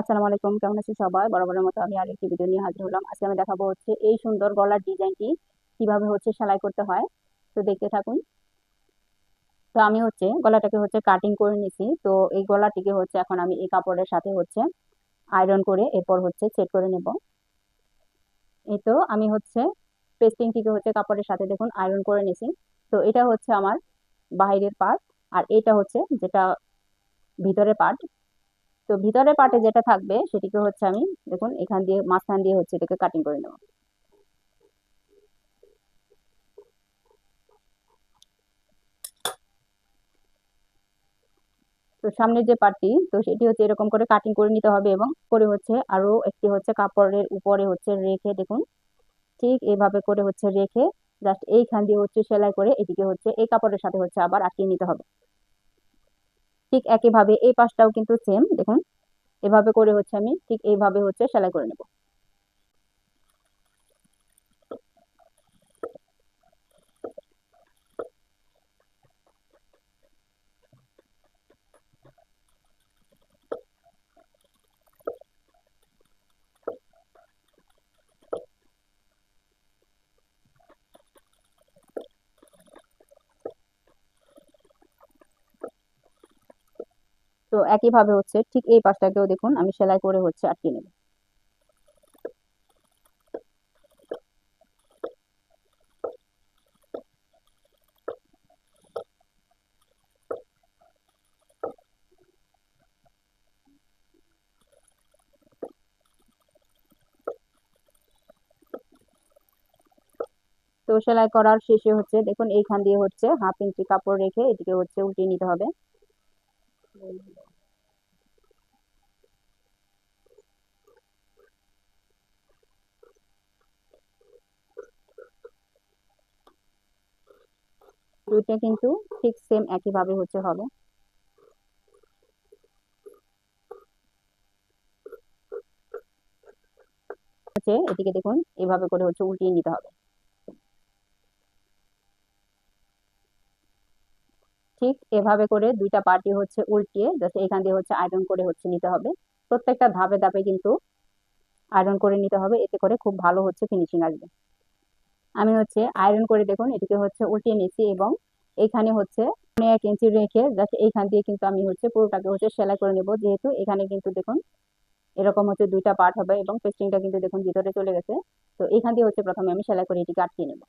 আসসালামু আলাইকুম, কেমন আছেন সবাই? বরাবরের মতো আমি আরেকটি ভিডিও নিয়ে হাজির হলাম। আজকে আমি দেখাবো হচ্ছে এই সুন্দর গলার ডিজাইনটি কীভাবে হচ্ছে সেলাই করতে হয়। তো দেখতে থাকুন। তো আমি হচ্ছে গলাটাকে হচ্ছে কাটিং করে নিছি। তো এই গলাটিকে হচ্ছে এখন আমি এই কাপড়ের সাথে হচ্ছে আয়রন করে এরপর হচ্ছে সেট করে নেব। এই তো আমি হচ্ছে পেস্টিংটিকে হচ্ছে কাপড়ের সাথে দেখুন আয়রন করে নিছি। তো এটা হচ্ছে আমার বাইরের পার্ট আর এটা হচ্ছে যেটা ভিতরের পার্ট তো ভিতরের পার্টে যেটা থাকবে, সেটিকে হচ্ছে আমি দেখুন, এখান দিয়ে, মাঝখান দিয়ে হচ্ছে এটাকে কাটিং করে নেব। তো সামনের যে পার্টটি তো সেটি হচ্ছে এরকম করে কাটিং করে নিতে হবে এবং করে হচ্ছে আরও একটি হচ্ছে কাপড়ের উপরে হচ্ছে রেখে দেখুন, ঠিক এভাবে করে হচ্ছে রেখে জাস্ট এইখান দিয়ে হচ্ছে সেলাই করে এটিকে হচ্ছে এই কাপড়ের সাথে হচ্ছে আবার আটকে নিতে হবে। ঠিক একইভাবে এই পাশটাও কিন্তু সেম দেখুন। এভাবে করে হচ্ছে আমি ঠিক এইভাবে হচ্ছে সেলাই করে নেব। তো একইভাবে হচ্ছে ঠিক এই পাশটাকেও দেখুন, আমি সেলাই করে হচ্ছে আটকে নেব। তো সেলাই করার শেষে হচ্ছে দেখুন এইখান দিয়ে হচ্ছে হাফ ইঞ্চি কাপড় রেখে এটিকে হচ্ছে উল্টিয়ে নিতে হবে। দুইটা কিন্তু ঠিক সেম একইভাবে হচ্ছে হবে। হচ্ছে এটিকে দেখুন, এভাবে করে হচ্ছে উল্টিয়ে নিতে হবে। ঠিক এভাবে করে দুইটা পার্টি হচ্ছে উল্টিয়ে জাস্ট এখান দিয়ে হচ্ছে আয়রন করে হচ্ছে নিতে হবে। প্রত্যেকটা ধাপে ধাপে কিন্তু আয়রন করে নিতে হবে, এতে করে খুব ভালো হচ্ছে ফিনিশিং আসবে। আমি হচ্ছে আয়রন করে দেখুন, এটিকে হচ্ছে উল্টিয়ে নিয়েছি এবং এখানে হচ্ছে এক ইঞ্চি রেখে জাস্ট এইখান দিয়ে কিন্তু আমি হচ্ছে পুরোটাকে হচ্ছে সেলাই করে নেব। যেহেতু এখানে কিন্তু দেখুন এরকম হচ্ছে দুইটা পার্ট হবে এবং পেস্টিংটা কিন্তু দেখুন ভিতরে চলে গেছে। তো এখান দিয়ে হচ্ছে প্রথমে আমি সেলাই করে এটিকে আটকে নেব।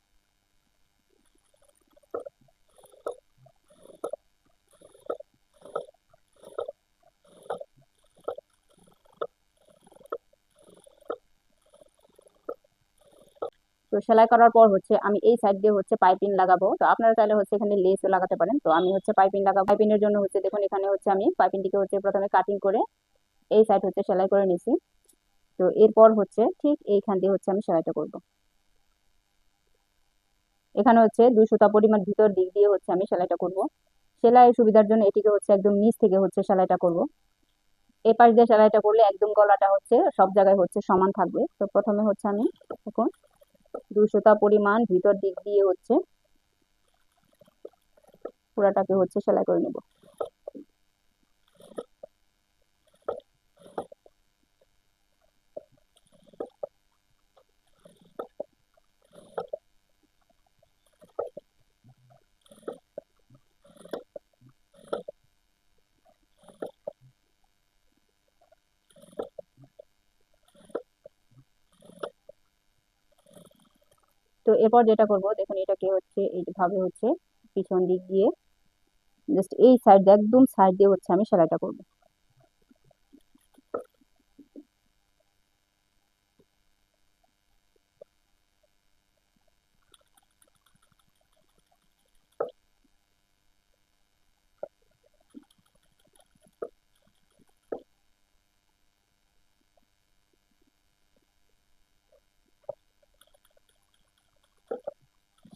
তো সেলাই করার পর হচ্ছে আমি এই সাইড দিয়ে হচ্ছে পাইপিং লাগাবো। তো আপনারা চাইলে হচ্ছে এখানে লেসও লাগাতে পারেন। তো আমি হচ্ছে পাইপিং লাগাবো। পাইপিংয়ের জন্য হচ্ছে দেখুন, এখানে হচ্ছে আমি পাইপিংটিকে হচ্ছে প্রথমে কাটিং করে এই সাইড হচ্ছে সেলাই করে নিছি। তো এরপর হচ্ছে ঠিক এইখান দিয়ে হচ্ছে আমি সেলাইটা করব। এখানে হচ্ছে দুই সুতা পরিমাণ ভিতর দিক দিয়ে হচ্ছে আমি সেলাইটা করব। সেলাইয়ের সুবিধার জন্য এটিকে হচ্ছে একদম নিচ থেকে হচ্ছে সেলাইটা করব। এই পাশ দিয়ে সেলাইটা করলে একদম গলাটা হচ্ছে সব জায়গায় হচ্ছে সমান থাকবে। তো প্রথমে হচ্ছে আমি এখন দুশোটা পরিমাণ ভিতর দিক দিয়ে হচ্ছে পুরাটাকে হচ্ছে সেলাই করে নেব। তো এরপর যেটা করব, দেখুন এটা কি হচ্ছে এইভাবে হচ্ছে পিছন দিক দিয়ে জাস্ট এই সাইড একদম সাইড দিয়ে হচ্ছে আমি সেলাইটা করব।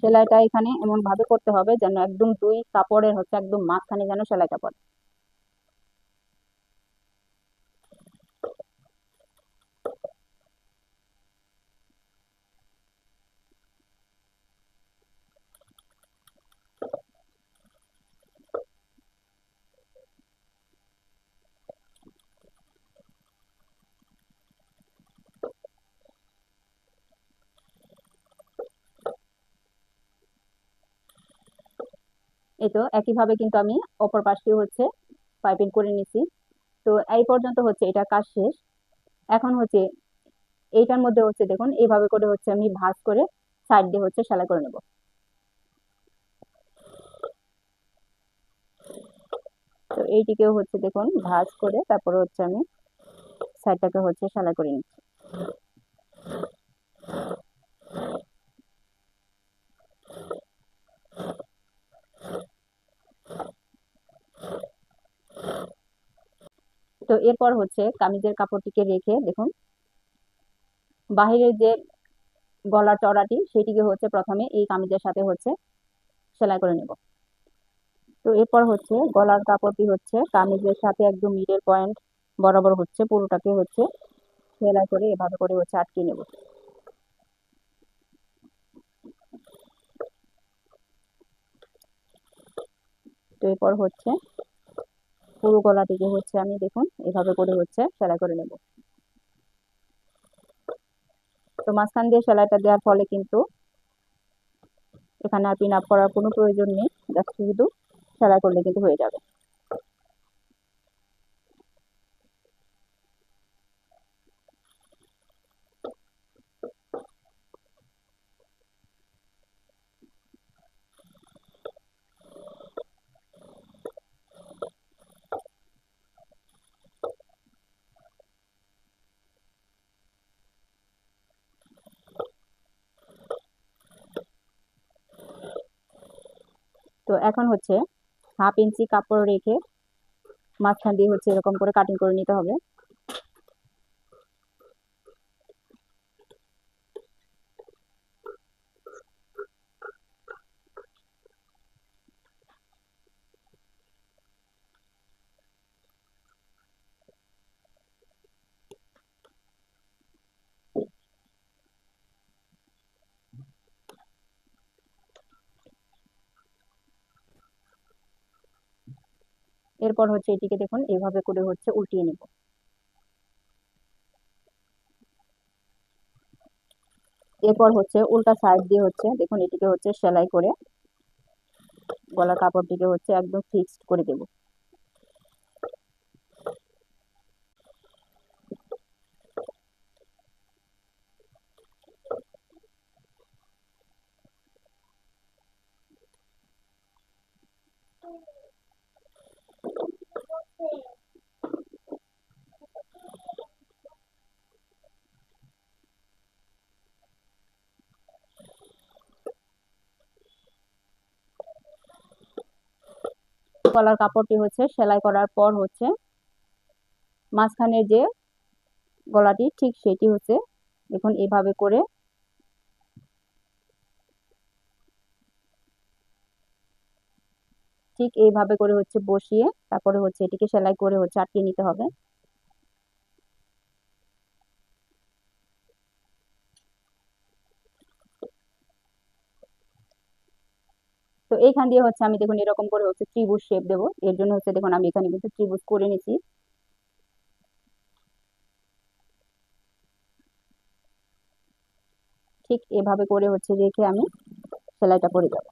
সেলাইটা এখানে এমন ভাবে করতে হবে যেন একদম দুই কাপড়ের হচ্ছে একদম মাঝখানে যেন সেলাইটা পড়ে। এই তো, একইভাবে কিন্তু আমি অপর পাশটি হচ্ছে পাইপিং করে নিছি। তো এই পর্যন্ত হচ্ছে এটা কাজ শেষ। এখন হচ্ছে এইটার মধ্যে হচ্ছে দেখুন, এইভাবে করে হচ্ছে আমি ভাঁজ করে সাইড দিয়ে হচ্ছে সেলাই করে নেব। তো এইটিকেও হচ্ছে দেখুন, ভাঁজ করে তারপরে হচ্ছে আমি সাইডটাকে হচ্ছে সেলাই করে নিচ্ছি। এরপর হচ্ছে কামিজের কাপড়টিকে রেখে দেখুন। বাহিরের যে গলার চড়াটি, সেটিকে হচ্ছে প্রথমে এই কামিজের সাথে হচ্ছে সেলাই করে নেব। তো এরপর হচ্ছে গলার কাপড়টি হচ্ছে কামিজের সাথে একদম মিডল পয়েন্ট বরাবর হচ্ছে পুরোটাকে হচ্ছে সেলাই করে এভাবে করে হচ্ছে আটকে নেব। তো এরপর হচ্ছে পুরো গলা দিকে হচ্ছে আমি দেখুন, এভাবে করে হচ্ছে সেলাই করে নেব। তো মাঝখান দিয়ে সেলাইটা দেওয়ার ফলে কিন্তু এখানে আর পিন আপ করার কোনো প্রয়োজন নেই শুধু সেলাই করলে কিন্তু হয়ে যাবে। তো এখন হচ্ছে হাফ ইঞ্চি কাপড় রেখে মাঝখান দিয়ে হচ্ছে এরকম করে কাটিং করে নিতে হবে। এরপর হচ্ছে এটিকে দেখুন এইভাবে করে হচ্ছে উল্টিয়ে নেব। এরপর হচ্ছে উল্টা সাইড দিয়ে হচ্ছে, দেখুন এটিকে হচ্ছে সেলাই করে গলার কাপড়টিকে হচ্ছে একদম ফিক্সড করে দেব। গলার কাপড়টি হচ্ছে সেলাই করার পর হচ্ছে মাঝখানে যে গলাটি, ঠিক সেটি হচ্ছে দেখুন এভাবে করে ঠিক এইভাবে করে হচ্ছে বসিয়ে তারপরে হচ্ছে এটিকে সেলাই করে হচ্ছে আটকে নিতে হবে। তো এইখান দিয়ে হচ্ছে আমি দেখুন এরকম করে হচ্ছে ত্রিভুজ শেপ দেবো। এর জন্য হচ্ছে দেখুন আমি এখানে কিন্তু ত্রিভুজ করে নিছি। ঠিক এভাবে করে হচ্ছে রেখে আমি সেলাইটা করে যাব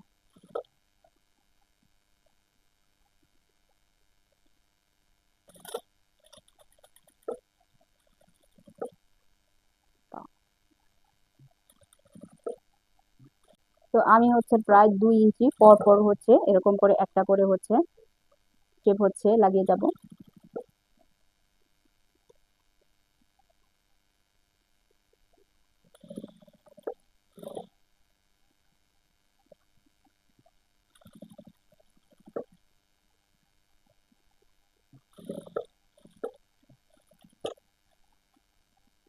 তো আমি হচ্ছে প্রায় দুই ইঞ্চি পর পর হচ্ছে এরকম করে একটা করে হচ্ছে টেপ হচ্ছে লাগিয়ে যাব।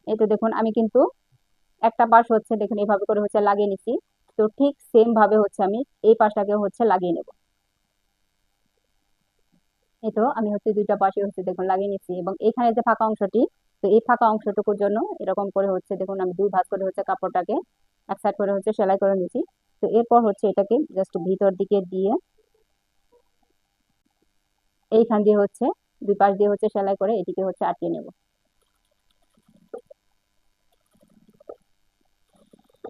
এই তো দেখুন, আমি কিন্তু একটা পাশ হচ্ছে দেখুন এভাবে করে হচ্ছে লাগিয়ে নিছি তো ঠিক সেম ভাবে হচ্ছে আমি এই পাশটাকে হচ্ছে লাগিয়ে নেব। এই তো আমি হচ্ছে দুইটা পাশে হচ্ছে দেখুন লাগিয়ে নিচ্ছি এবং এখানে যে ফাঁকা অংশটি, তো এই ফাঁকা অংশটুকুর জন্য এরকম করে হচ্ছে দেখুন আমি দুই ভাঁজ করে হচ্ছে কাপড়টাকে এক সাইড করে হচ্ছে সেলাই করে নিচ্ছি। তো এরপর হচ্ছে এটাকে জাস্ট ভিতর দিকে দিয়ে এইখান দিয়ে হচ্ছে দুই পাশ দিয়ে হচ্ছে সেলাই করে এটিকে হচ্ছে আটকে নেব।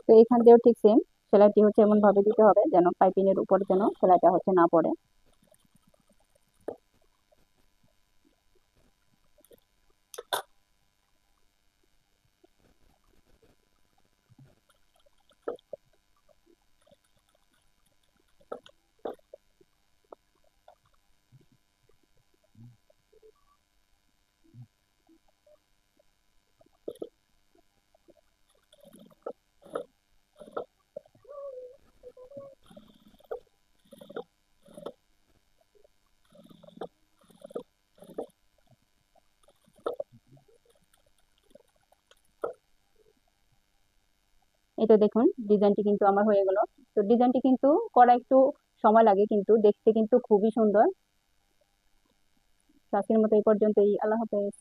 তো এখান দিয়েও ঠিক সেম সেলাইটি হচ্ছে এমন ভাবে দিতে হবে যেন পাইপিংয়ের উপর যেন সেলাইটা হচ্ছে না পড়ে। তো দেখুন ডিজাইনটি কিন্তু আমার হয়ে গেল। তো ডিজাইনটি কিন্তু করা একটু সময় লাগে কিন্তু, দেখতে কিন্তু খুবই সুন্দর। আজকের মতো এই পর্যন্তই। আল্লাহ হাফেজ।